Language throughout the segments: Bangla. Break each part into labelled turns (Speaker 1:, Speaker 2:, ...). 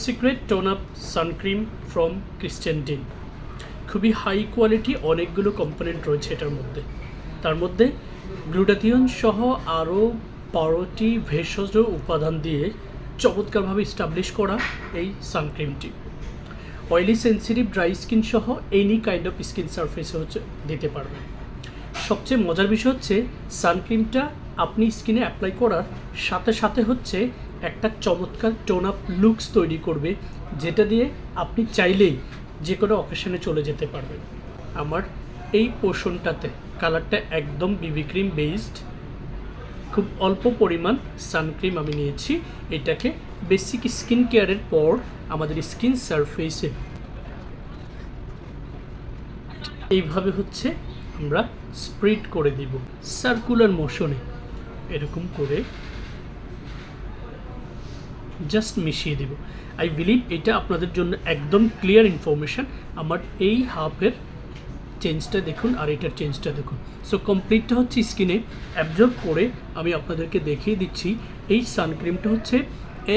Speaker 1: Secret tone up suncream from Christian Dean. খুবই হাই কোয়ালিটি অনেকগুলো কম্পোনেন্ট রয়েছে এটার মধ্যে। তার মধ্যে গ্লুটাথিয়ন সহ আরও বারোটি ভেষজ উপাদান দিয়ে চমৎকারভাবে স্টাবলিশ করা এই সানক্রিমটি অয়েলি সেন্সিটিভ ড্রাই স্কিন সহ এনি কাইন্ড অফ স্কিন সারফেসে হচ্ছে দিতে পারবে সবচেয়ে মজার বিষয় হচ্ছে সানক্রিমটা আপনি স্কিনে অ্যাপ্লাই করার সাথে সাথে হচ্ছে একটা চমৎকার টোন আপ লুকস তৈরি করবে, যেটা দিয়ে আপনি চাইলেই যে কোনো অকেশনে চলে যেতে পারবেন। আমার এই পোর্শনটাতে কালারটা একদম বিবি ক্রিম বেসড খুব অল্প পরিমাণ সানক্রিম আমি নিয়েছি। এটাকে বেসিক স্কিন কেয়ারের পর আমাদের স্কিন সারফেসে এইভাবে হচ্ছে আমরা স্প্রিড করে দিব। সার্কুলার মোশনে এরকম করে জাস্ট মিশিয়ে দিব। আই বিলিভ এটা আপনাদের জন্য একদম ক্লিয়ার ইনফরমেশান আমার এই হাফের চেঞ্জটা দেখুন আর এটার চেঞ্জটা দেখুন। সো কমপ্লিটটা হচ্ছে স্কিনে অ্যাবজর্ব করে আমি আপনাদেরকে দেখিয়ে দিচ্ছি। এই সানক্রিমটা হচ্ছে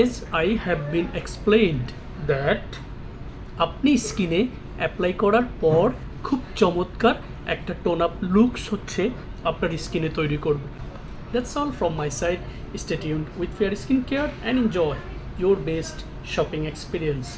Speaker 1: as I have been explained that আপনি স্কিনে অ্যাপ্লাই করার পর খুব চমৎকার একটা টোন আপ লুকস হচ্ছে আপনার স্কিনে তৈরি করবে। That's all from my side stay tuned with Fair Skin Care and enjoy your best shopping experience